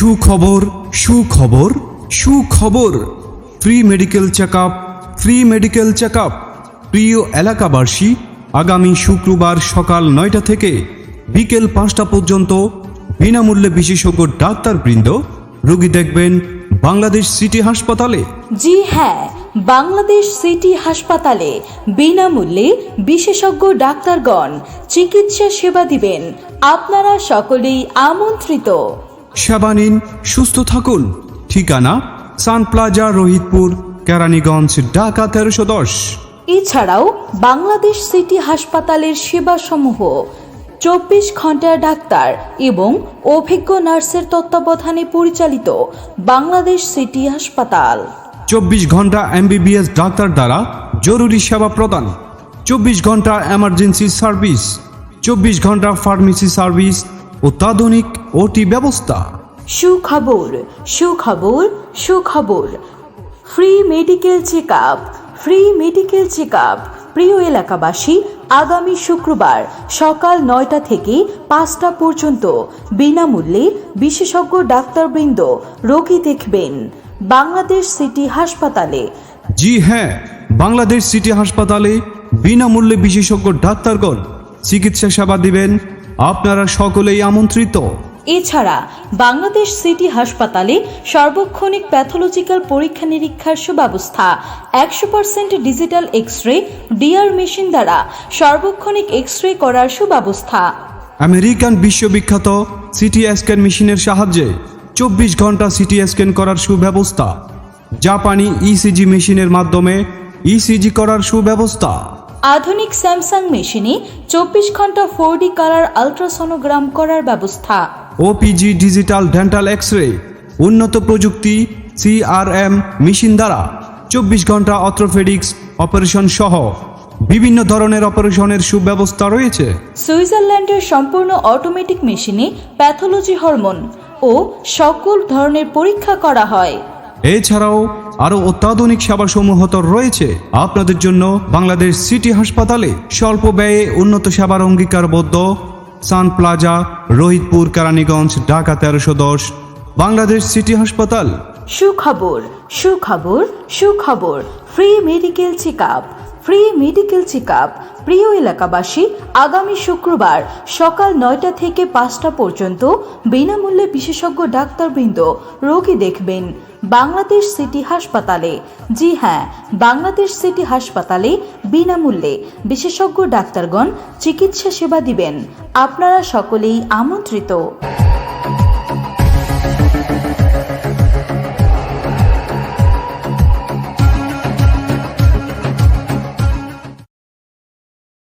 সুখবর সুখবর সুখবর। Free medical check free medical check প্রিয় এলাকাবাসী, আগামী শুক্রবার সকাল নয়টা থেকে বিকেল পাঁচটা পর্যন্ত বিনামূল্যে বিশেষজ্ঞ ডাক্তারবৃন্দ রোগী দেখবেন বাংলাদেশ সিটি হাসপাতালে। জি হ্যাঁ বাংলাদেশ সিটি হাসপাতালে বিনামূল্যে বিশেষজ্ঞ ডাক্তারগণ চিকিৎসা সেবা দিবেন। আপনারা সকলেই আমন্ত্রিত। সেবা নিন সুস্থ থাকুন। ঠিকানা সান প্লাজা রোহিতপুর কেরানীগঞ্জ ঢাকা তেরোশো দশ। এছাড়াও বাংলাদেশ সিটি হাসপাতালের সেবাসমূহ চব্বিশ ঘণ্টা ডাক্তার এবং অভিজ্ঞ নার্সের তত্ত্বাবধানে পরিচালিত বাংলাদেশ সিটি হাসপাতাল। চব্বিশ ঘণ্টা এমবিবিএস ডাক্তার দ্বারা জরুরি সেবা প্রদান। চব্বিশ ঘণ্টা এমার্জেন্সি সার্ভিস। চব্বিশ ঘণ্টা ফার্মেসি সার্ভিস। অত্যাধুনিক ওটি ব্যবস্থা। সুখবর সুখবর সুখবর। Free medical check free medical check প্রিয় এলাকাবাসী আগামী শুক্রবার সকাল নয়টা থেকে পাঁচটা পর্যন্ত বিনামূল্যে বিশেষজ্ঞ ডাক্তারবৃন্দ রোগী দেখবেন। বাংলাদেশ সিটি হাসপাতালে। জি হ্যাঁ বাংলাদেশ সিটি হাসপাতালে বিনামূল্যে বিশেষজ্ঞ ডাক্তারগণ চিকিৎসা সেবা দিবেন আপনারা সকলেই আমন্ত্রিত। এছাড়া বাংলাদেশ সিটি হাসপাতালে সার্বক্ষণিক প্যাথোলজিক্যাল পরীক্ষা নিরীক্ষার সুব্যবস্থা একশো percent digital X ray DR machine দ্বারা সার্বক্ষণিক এক্স রে করার সুব্যবস্থা। আমেরিকান বিশ্ববিখ্যাত সিটি স্ক্যান মেশিনের সাহায্যে চব্বিশ ঘণ্টা সিটি স্ক্যান করার সুব্যবস্থা। জাপানি ইসিজি মেশিনের মাধ্যমে ইসিজি করার সুব্যবস্থা। আধুনিক স্যামসাং মেশিনে চব্বিশ ঘণ্টা ফোর ডি কালার আলট্রাসোনোগ্রাম করার ব্যবস্থা। OPG digital dental X ray উন্নত প্রযুক্তি সিআরএম মেশিন দ্বারা চব্বিশ ঘণ্টা অর্থোপেডিক্স অপারেশন সহ বিভিন্ন ধরনের অপারেশনের সুব্যবস্থা রয়েছে। সুইজারল্যান্ডের সম্পূর্ণ অটোমেটিক মেশিনে প্যাথোলজি হরমোন ও সকল ধরনের পরীক্ষা করা হয়। এছাড়াও আরও অত্যাধুনিক সেবাসমূহ তো রয়েছে। আপনাদের জন্য বাংলাদেশ সিটি হাসপাতালে স্বল্প ব্যয়ে উন্নত সেবার অঙ্গীকারবদ্ধ সান প্লাজা, রোহিতপুর, কেরানীগঞ্জ, ঢাকা তেরোশো দশ, বাংলাদেশ সিটি হাসপাতাল। সুখবর সুখবর সুখবর, free medical check free medical check প্রিয় এলাকাবাসী, আগামী শুক্রবার সকাল নয়টা থেকে পাঁচটা পর্যন্ত বিনামূল্যে বিশেষজ্ঞ ডাক্তারবৃন্দ রোগী দেখবেন বাংলাদেশ সিটি হাসপাতালে। জি হ্যাঁ বাংলাদেশ সিটি হাসপাতালে বিনামূল্যে বিশেষজ্ঞ ডাক্তারগণ চিকিৎসা সেবা দিবেন। আপনারা সকলেই আমন্ত্রিত।